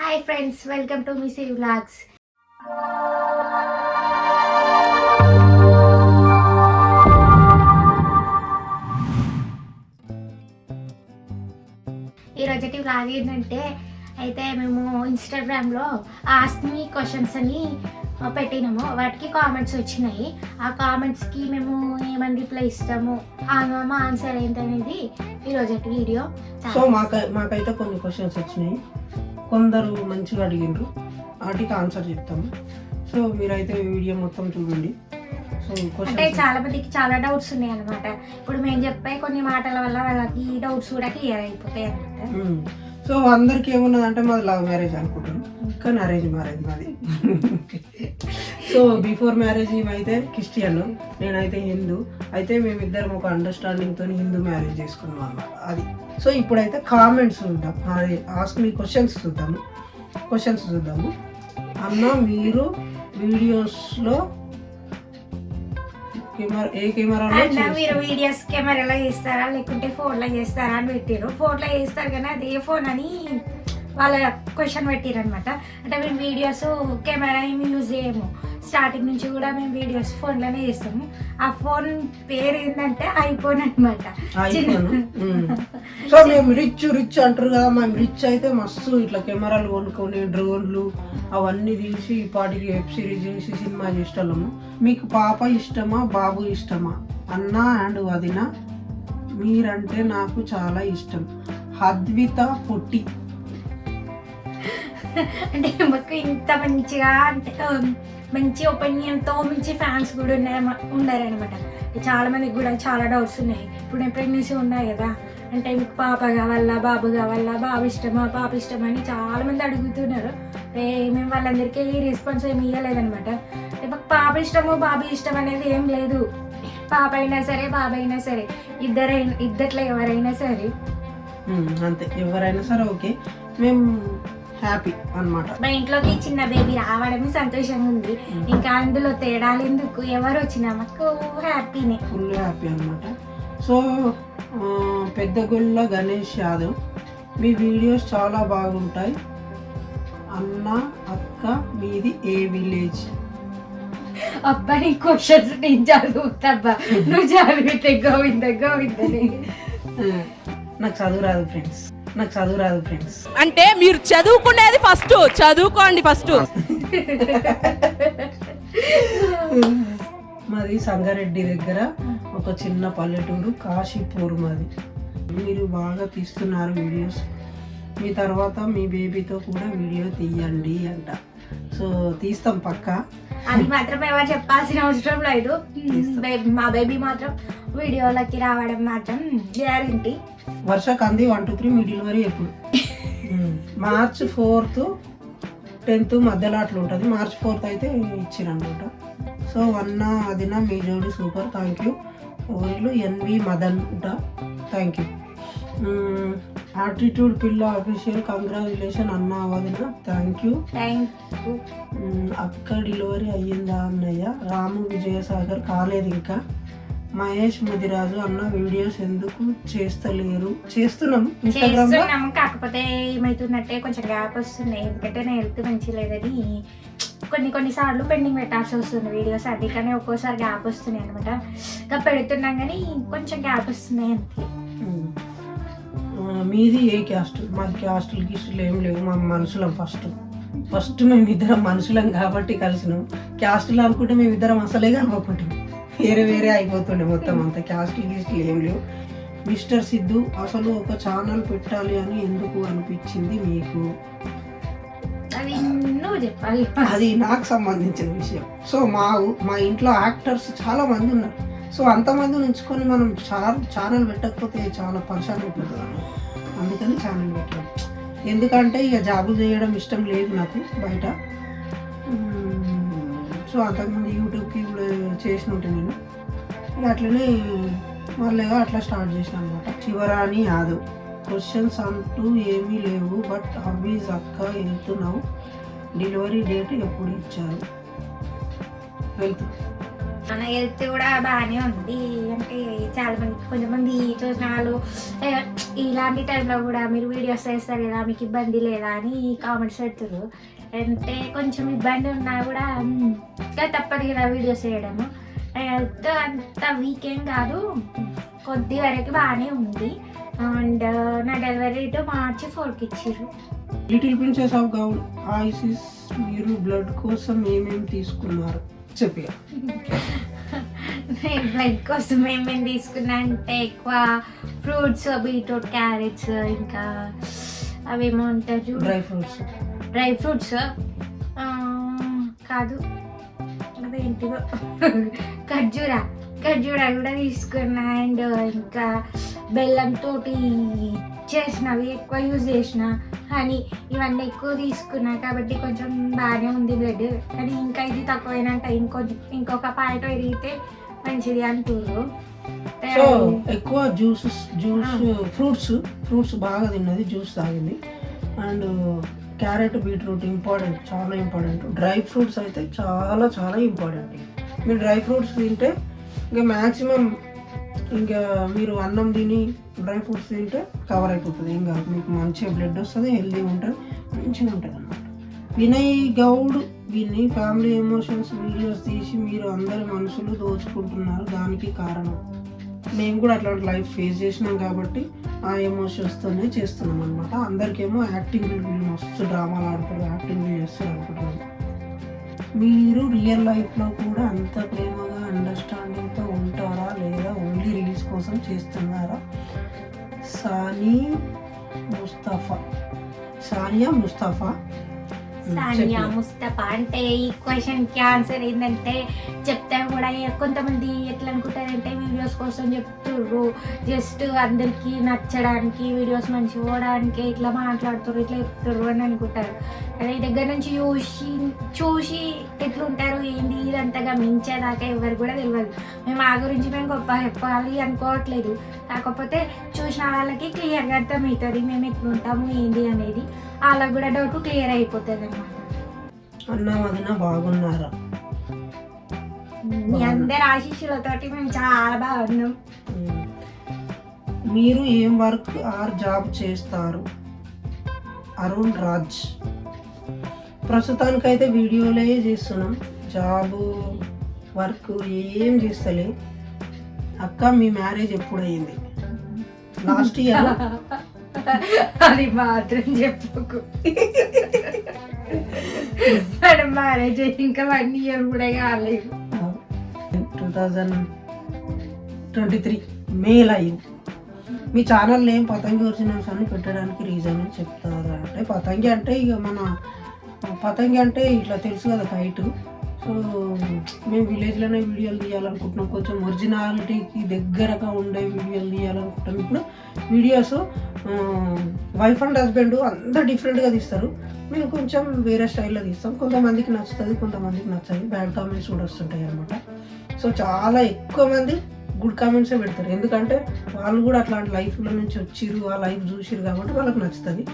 Hi friends welcome to miss vlogs ఈ రోజటి vlog ఏంటంటే అయితే మేము ఇన్స్టాగ్రామ్లో ఆస్క్ మీ క్వశ్చన్స్ అని పెట్టినాము. వాటికి కామెంట్స్ వచ్చినాయి. ఆ కామెంట్స్కి మేము ఏమని రిప్లై ఇస్తాము? ఆ మా ఆన్సర్ ఏంటనేది ఈ రోజటి వీడియో. సో మాకైతే కొన్ని క్వశ్చన్స్ వచ్చినాయి. కొందరు మంచిగా అడిగిండ్రు. వాటికి ఆన్సర్ చెప్తాము. సో మీరైతే వీడియో మొత్తం చూడండి. సో అంటే చాలా మందికి చాలా డౌట్స్ ఉన్నాయి అనమాట ఇప్పుడు మేము చెప్పే కొన్ని మాటల వల్ల వాళ్ళకి డౌట్స్ కూడా క్లియర్ అయిపోతాయి అనమాట సో అందరికి ఏమున్నదంటే మాది లవ్ మ్యారేజ్ అనుకుంటారు కానీ అరేంజ్ మ్యారేజ్ మాది. సో బిఫోర్ మ్యారేజ్ అయితే క్రిస్టియన్ నేనైతే హిందూ. అయితే మేమిద్దరం ఒక అండర్స్టాండింగ్ తోని హిందూ మ్యారేజ్ చేసుకున్నాం అన్నమాట అది. సో ఇప్పుడైతే కామెంట్స్ చూద్దాం. ఆస్క్ మీ క్వశ్చన్స్ చూద్దాము. క్వశ్చన్స్ చూద్దాము. అన్న మీరు వీడియోస్లో కెమెరా ఏ కెమెరాలో అన్న మీరు? వీడియోస్ కెమెరాలో చేస్తారా? లేకుంటే ఫోన్లో చేస్తారా అని పెట్టారు ఫోన్లో చేస్తారు కానీ అది ఏ ఫోన్ అని వాళ్ళ క్వశ్చన్ పెట్టారు అనమాట అంటే మేము వీడియోస్ కెమెరా ఏమి యూజ్ చేయము. స్టార్టింగ్ నుంచి కూడా మేము వీడియోస్ ఫోన్లోనే చేస్తాము. ఆ ఫోన్ పేరు ఏంటంటే ఐఫోన్ అనమాట. సో మేము రిచ్ రిచ్ అంటారు కదా మేము రిచ్ అయితే మస్తు ఇట్లా కెమెరాలు కొనుక్కొని డ్రోన్లు అవన్నీ తీసి ఈ పాటికి వెబ్ సిరీస్ చేసి సినిమా చేసేటోళ్ళము. మీకు పాప ఇష్టమా బాబు ఇష్టమా? అన్న అండ్ వదిన మీరంటే నాకు చాలా ఇష్టం. హద్విత పొట్టి. అంటే మాకు ఇంత మంచిగా అంటే మంచి ఒపీనియన్తో మంచి ఫ్యాన్స్ కూడా ఉన్నాయి ఉన్నారనమాట చాలా మందికి కూడా చాలా డౌట్స్ ఉన్నాయి. ఇప్పుడు నేను ప్రెగ్నెన్సీ ఉన్నాయి కదా అంటే మీకు పాప కావాలా బాబు కావాలా బాబు ఇష్టమా పాప ఇష్టమా అని చాలా మంది అడుగుతున్నారు. మేము వాళ్ళందరికీ రెస్పాన్స్ ఏమి ఇవ్వలేదనమాట మాకు పాప ఇష్టము బాబు ఇష్టం అనేది ఏం లేదు. పాప అయినా సరే బాబు అయినా సరే ఇద్దరైనా ఇద్దట్లో ఎవరైనా సరే. అంతే. ఎవరైనా సరే ఓకే. మేము హ్యాపీ అన్నమాట. మా ఇంట్లోకి చిన్న బేబీ రావడమే సంతోషంగా ఉంది. ఇంకా అందులో తేడాలు ఎందుకు? ఎవరు వచ్చినా మాకు హ్యాపీనే. ఫుల్ హ్యాపీ అనమాట సో ఆ, పెద్దగొల్ల గణేష్ యాదవ్ మీ వీడియోస్ చాలా బాగుంటాయి. అన్న అక్క మీది ఏ విలేజ్? అబ్బా నీ క్వశ్చన్స్ నేను చదువుతాబ్బా నువ్వు చదివితే గోవింద గోవిందని. నాకు చదువు రాదు ఫ్రెండ్స్ నాకు చదువు రాదు ఫ్రెండ్స్ అంటే మీరు చదువుకునేది ఫస్ట్ చదువుకోండి ఫస్ట్ మాది సంగారెడ్డి దగ్గర ఒక చిన్న పల్లెటూరు కాశీపూర్ మాది. మీరు బాగా తీస్తున్నారు వీడియోస్ మీ తర్వాత మీ బేబీతో కూడా వీడియో తీయండి అంట. సో తీస్తాం పక్కా. అది మాత్రం ఎవరు చెప్పాల్సిన అవసరం లేదు. మా బేబీ మాత్రం వీడియోలకి రావడం మాత్రం గ్యారంటీ. వర్షకు అంది వన్ టూ త్రీ మీ డెలివరీ ఎప్పుడు మార్చ్ ఫోర్త్ టెన్త్ మధ్యలో అట్లా ఉంటుంది. మార్చ్ ఫోర్త్ అయితే ఇచ్చిరనమాట సో వన్న అదిన మీ జోడి సూపర్. థ్యాంక్ యూ వీళ్ళు ఎన్వి మదన్ ఉట థ్యాంక్ యూ ఆటిట్యూడ్ పిల్ల అఫీషియల్ కంగ్రాచులేషన్ అన్న వదిన థ్యాంక్ యూ అక్క డెలివరీ అయ్యిందా అన్నయ్య? రాము విజయసాగర్ కాలేదు ఇంకా. మహేష్ ముదిరాజు అన్న వీడియోస్ ఎందుకు చేస్తలేరు? చేస్తున్నాం ఇన్స్టాగ్రామ్లో. చేస్తున్నాము కాకపోతే ఏమైతుందంటే కొంచెం గ్యాప్ వస్తుంది ఎందుకంటే నా హెల్త్ మంచి లేదని కొన్ని కొన్ని సార్లు పెండింగ్ పెట్టాల్సి వస్తుంది వీడియోస్ అందుకని ఒక్కోసారి గ్యాప్ వస్తున్నాయి అనమాట ఇంకా పెడుతున్నాం కానీ కొంచెం గ్యాప్ వస్తున్నాయి అంతే. మీది ఏ క్యాస్ట్? మాది క్యాస్టులు గిస్టులు ఏం లేవు మా మనుషులం ఫస్ట్. ఫస్ట్ మేము ఇద్దరం మనుషులం కాబట్టి కలిసినాం. క్యాస్టులు అనుకుంటే మేము ఇద్దరం అసలే కనుక్కుంటాం వేరే వేరే అయిపోతుండే మొత్తం అంతా. క్యాస్టులు గిస్టులు ఏం లేవు. మిస్టర్ సిద్ధు అసలు ఒక ఛానల్ పెట్టాలి అని ఎందుకు అనిపించింది మీకు? అది నాకు సంబంధించిన విషయం. సో మా మా ఇంట్లో యాక్టర్స్ చాలా మంది ఉన్నారు. సో అంతమంది ఉంచుకొని మనం చా- ఛానల్ పెట్టకపోతే చాలా పరిశాన్ అయిపోతుంది. అందుకని ఛానల్ పెట్టాను ఎందుకంటే ఇక జాబులు చేయడం ఇష్టం లేదు నాకు బయట. సో అంతకుముందు యూట్యూబ్కి కూడా చేసిన ఉంటే నేను. ఇక అట్లనే మళ్ళీ అట్లా స్టార్ట్ చేసిన అనమాట చివరాని యాదవ్ క్వశ్చన్స్ అంటూ ఏమీ లేవు బట్ హబీస్ అక్క వెళ్తున్నావు. డెలివరీ డేట్ ఎప్పుడు ఇచ్చారు? వెళ్తూ మన హెల్త్ కూడా బాగానే ఉంది. అంటే చాలా మంది కొంతమంది చూసిన వాళ్ళు ఇలాంటి టైంలో కూడా మీరు వీడియోస్ చేస్తారు కదా మీకు ఇబ్బంది లేదా అని కామెంట్స్ పెడుతున్నారు అంటే కొంచెం ఇబ్బంది ఉన్నా కూడా ఇంకా తప్పదు కదా వీడియోస్ చేయడము. హెల్త్ అంత వీకేం కాదు. కొద్ది వరకు బాగానే ఉంది. అండ్ నా డెలివరీ డేట్ మార్చి ఫోర్కి ఇచ్చారు లిటిల్ ప్రిన్సెస్ ఆఫ్ గౌడ్. ఐసిస్ మీరు బ్లడ్ కోసం ఏమేమి తీసుకున్నారు? చెప్పి. బ్లడ్ కోసం ఏమేమి తీసుకున్నా అంటే ఎక్కువ ఫ్రూట్స్ బీట్రూట్ క్యారెట్స్ ఇంకా అవేమో ఉంటారు డ్రై ఫ్రూట్స్. Dry fruits? కాదు. అదేంటిదో? ఖర్జూరా. ఖర్జూరా కూడా తీసుకున్నా అండ్ ఇంకా బెల్లంతో చేసినవి ఎక్కువ యూజ్ చేసిన. హనీ ఇవన్నీ ఎక్కువ తీసుకున్నా కాబట్టి కొంచెం బాగానే ఉంది బ్లడ్ కానీ ఇంకా ఇది తక్కువైనంట ఇంకొంచెం ఇంకొక పాయింట్ ఎరిగితే మంచిది సో ఎక్కువ జ్యూసెస్ జ్యూస్ ఫ్రూట్స్ ఫ్రూట్స్ బాగా తిన్నది జ్యూస్ తాగింది. అండ్ క్యారెట్ బీట్రూట్ ఇంపార్టెంట్ చాలా ఇంపార్టెంట్ డ్రై ఫ్రూట్స్ అయితే చాలా చాలా ఇంపార్టెంట్ మీరు డ్రై ఫ్రూట్స్ తింటే ఇంకా మ్యాక్సిమం ఇంకా మీరు అన్నం తిని డ్రై ఫ్రూట్స్ తింటే కవర్ అయిపోతుంది. ఇంకా మీకు మంచిగా బ్లడ్ వస్తుంది హెల్దీ ఉంటుంది మంచిగా ఉంటుంది అన్నమాట. వినయ్ గౌడ్ విని ఫ్యామిలీ ఎమోషన్స్ వీడియోస్ తీసి మీరు అందరి మనసులు దోచుకుంటున్నారు దానికి కారణం. మేము కూడా అట్లాంటి లైఫ్ ఫేస్ చేసినాం కాబట్టి ఆ ఎమోషన్స్తోనే చేస్తున్నాం అనమాట అందరికేమో యాక్టింగ్ వీళ్ళు మస్తు డ్రామాలు ఆడతారు యాక్టింగ్ చేస్తారు అనుకుంటున్నాను మీరు రియల్ లైఫ్లో కూడా అంత ప్రేమ చేస్తున్నారా? సానీ ముస్తఫా. సానియా ముస్తఫా? సానియా. ముస్తఫా అంటే ఈ క్వశ్చన్కి ఆన్సర్ ఏంటంటే చెప్తే కూడా కొంతమంది ఎట్లా అనుకుంటారంటే వీడియోస్ కోసం చెప్తుర్రు. జస్ట్ అందరికి నచ్చడానికి వీడియోస్ మంచిగా పోవడానికి ఇట్లా మాట్లాడుతుర్రు ఇట్లా చెప్తుర్రు అని అనుకుంటారు. కానీ దగ్గర నుంచి చూసి చూసి ఎట్లుంటారు ఏంది? ఇదంతా గమనించేదాకా ఎవరు కూడా తెలియదు మేము ఆ గురించి మేము గొప్ప చెప్పాలి అనుకోవట్లేదు. కాకపోతే చూసిన వాళ్ళకి క్లియర్గా అర్థమవుతుంది మేము ఎట్లుంటాము ఏంది అనేది. వాళ్ళకి కూడా డౌట్ క్లియర్ అయిపోతుంది అనమాట అన్న వదిన బాగున్నారా? మీ అందరి ఆశీస్సులతోటి మేము చాలా బాగున్నాం. మీరు ఏం వర్క్ ఆర్ జాబ్ చేస్తారు? అరుణ్ రాజ్. ప్రస్తుతానికైతే వీడియోలే చేస్తున్నాం. జాబు వర్క్ ఏం చేస్తలే. అక్క మీ మ్యారేజ్ ఎప్పుడయింది? Last year? అది మాత్రం చెప్పుకు. మన మ్యారేజ్ ఇంకా వన్ ఇయర్ కూడా కాలేదు. టూ థౌజండ్ ట్వంటీ త్రీ మేల్ అయింది. మీ ఛానల్ ఏం పతంగి ఒరిజినల్స్ అని పెట్టడానికి రీజన్ అని చెప్తారు అంటే పతంగి అంటే ఇక మన పతంగి అంటే ఇట్లా తెలుసు కదా కైట్ సో మేము విలేజ్లోనే వీడియోలు తీయాలనుకుంటున్నాం. కొంచెం ఒరిజినాలిటీకి దగ్గరగా ఉండే వీడియోలు తీయాలనుకుంటున్నాం. ఇప్పుడు వీడియోస్ వైఫ్ అండ్ హస్బెండ్ అంతా డిఫరెంట్గా తీస్తారు. మేము కొంచెం వేరే స్టైల్లో తీస్తాం. కొంతమందికి నచ్చుతుంది కొంతమందికి నచ్చదు. బ్యాడ్ కామెంట్స్ కూడా వస్తుంటాయి అనమాట సో చాలా ఎక్కువ మంది గుడ్ కామెంట్సే పెడతారు. ఎందుకంటే వాళ్ళు కూడా అట్లాంటి లైఫ్లో నుంచి వచ్చిర్రు ఆ లైఫ్ చూసిరు కాబట్టి వాళ్ళకి నచ్చుతుంది.